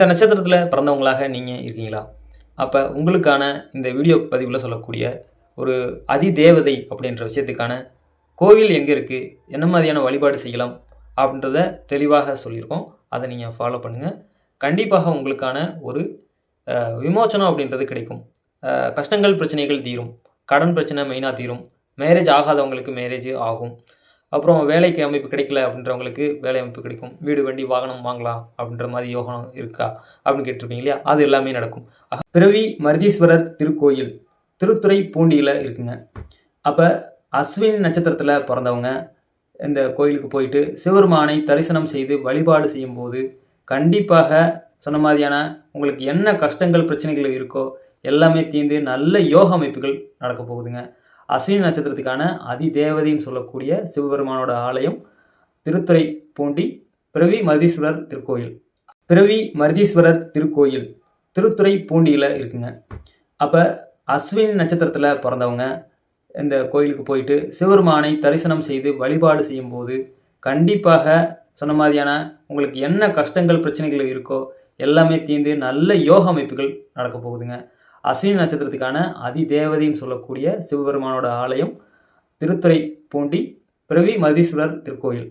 இந்த நட்சத்திரத்தில் பிறந்தவங்களாக நீங்கள் இருக்கீங்களா? அப்போ உங்களுக்கான இந்த வீடியோ பதிவில் சொல்லக்கூடிய ஒரு அதிதேவதை அப்படின்ற விஷயத்துக்கான கோவில் எங்கே இருக்குது என்ன மாதிரியான வழிபாடு செய்யலாம்? அப்படின்றத தெளிவாக சொல்லியிருக்கோம். அதை நீங்கள் ஃபாலோ பண்ணுங்கள் கண்டிப்பாக உங்களுக்கான ஒரு விமோச்சனம் அப்படின்றது கிடைக்கும். கஷ்டங்கள் பிரச்சனைகள் தீரும். கடன் பிரச்சனை மெயினாக தீரும். மேரேஜ் ஆகாதவங்களுக்கு மேரேஜ் ஆகும். அப்புறம் வேலைக்கு அமைப்பு கிடைக்கல அப்படின்றவங்களுக்கு வேலை அமைப்பு கிடைக்கும். வீடு வண்டி வாகனம் வாங்கலாம் அப்படின்ற மாதிரி யோகம் இருக்கா அப்படின்னு கேட்டிருப்பீங்க இல்லையா? அது எல்லாமே நடக்கும். பிறவி மருதீஸ்வரர் திருக்கோயில் திருத்துறை பூண்டியில் இருக்குங்க. அப்போ அஸ்வினி நட்சத்திரத்தில் பிறந்தவங்க இந்த கோயிலுக்கு போயிட்டு சிவருமானை தரிசனம் செய்து வழிபாடு செய்யும்போது கண்டிப்பாக சொன்ன மாதிரியான உங்களுக்கு என்ன கஷ்டங்கள் பிரச்சனைகள் இருக்கோ எல்லாமே தீர்ந்து நல்ல யோக அமைப்புகள் நடக்க போகுதுங்க. அஸ்வினி நட்சத்திரத்துக்கான அதிதேவதைன்னு சொல்லக்கூடிய சிவபெருமானோட ஆலயம் திருத்துறை பூண்டி பிறவி மருதீஸ்வரர் திருக்கோயில். பிறவி மருதீஸ்வரர் திருக்கோயில் திருத்துறை பூண்டியில் இருக்குங்க. அப்போ அஸ்வினி நட்சத்திரத்தில் பிறந்தவங்க இந்த கோயிலுக்கு போயிட்டு சிவருமானை தரிசனம் செய்து வழிபாடு செய்யும்போது கண்டிப்பாக சொன்ன மாதிரியான உங்களுக்கு என்ன கஷ்டங்கள் பிரச்சனைகள் இருக்கோ எல்லாமே தீர்ந்து நல்ல யோக அமைப்புகள் நடக்க போகுதுங்க. அஸ்வினி நட்சத்திரத்துக்கான அதிதேவதைன்னு சொல்லக்கூடிய சிவபெருமானோட ஆலயம் திருத்துறை பூண்டி பிரவி மதீஸ்வரர் திருக்கோயில்.